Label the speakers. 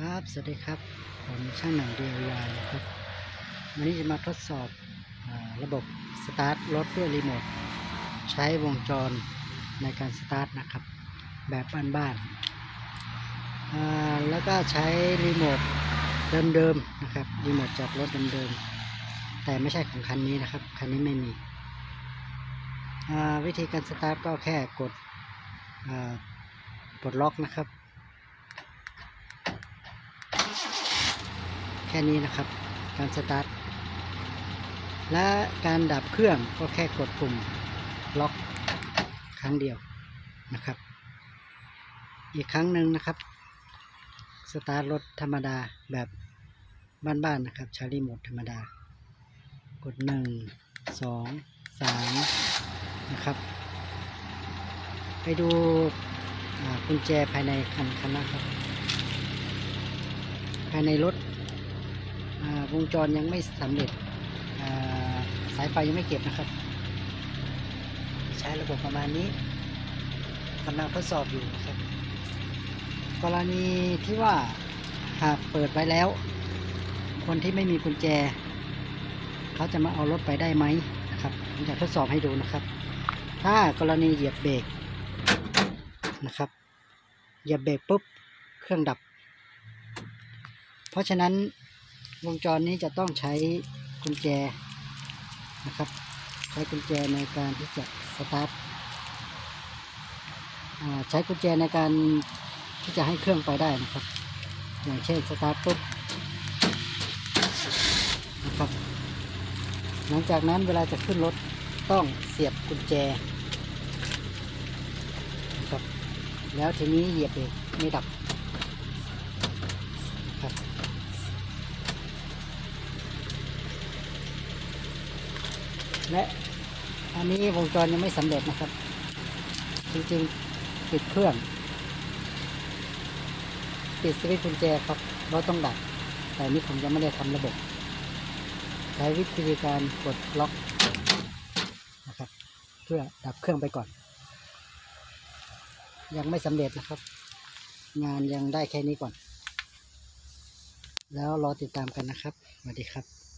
Speaker 1: ครับ สวัสดีครับ ผมช่างหนัง DIY นะครับ วันนี้จะมาทดสอบอระบบสตาร์ทรถด้วยรีโมท ใช้วงจรในการสตาร์ทนะครับ แบบบ้านๆแล้วก็ใช้รีโมทเดิมๆนะครับ รีโมทจากรถเดิมๆ แต่ไม่ใช่ของคันนี้นะครับ คันนี้ไม่มี วิธีการสตาร์ทก็แค่กดปลดล็อกนะครับ แค่นี้นะครับ การสตาร์ท และการดับเครื่องก็แค่กดปุ่มล็อกครั้งเดียวนะครับ อีกครั้งหนึ่งนะครับ สตาร์ทรถธรรมดาแบบบ้านๆนะครับใช้รีโมทธรรมดา กดหนึ่งสองสามนะครับ ไปดูกุญแจภายในคันคันนะครับ ภายในรถ วงจรยังไม่สำเร็จสายไฟยังไม่เก็บนะครับ ใช้ระบบประมาณนี้กำลังทดสอบอยู่ครับ กรณีที่ว่าหากเปิดไว้แล้ว คนที่ไม่มีกุญแจ เขาจะมาเอารถไปได้ไหมนะครับผมจะทดสอบให้ดูนะครับ ถ้ากรณีเหยียบเบรกนะครับเหยียบเบรกปุ๊บเครื่องดับ เพราะฉะนั้น วงจรนี้จะต้องใช้กุญแจนะครับ ใช้กุญแจในการที่จะสตาร์ทใช้กุญแจในการที่จะให้เครื่องไปได้นะครับ อย่างเช่นสตาร์ทปุ๊บนะครับหลังจากนั้นเวลาจะขึ้นรถต้องเสียบกุญแจนะครับแล้วทีนี้เหยียบเบรกไม่ดับ และอันนี้วงจรยังไม่สำเร็จนะครับ จริงๆปิดเครื่อง ปิดสวิตช์กุญแจครับเราต้องดับแต่นนี้ผมยังไม่ได้ทำระบบ ใช้วิธีการกดล็อกนะครับ เพื่อดับเครื่องไปก่อน ยังไม่สำเร็จนะครับ งานยังได้แค่นี้ก่อน แล้วรอติดตามกันนะครับสวัสดีครับ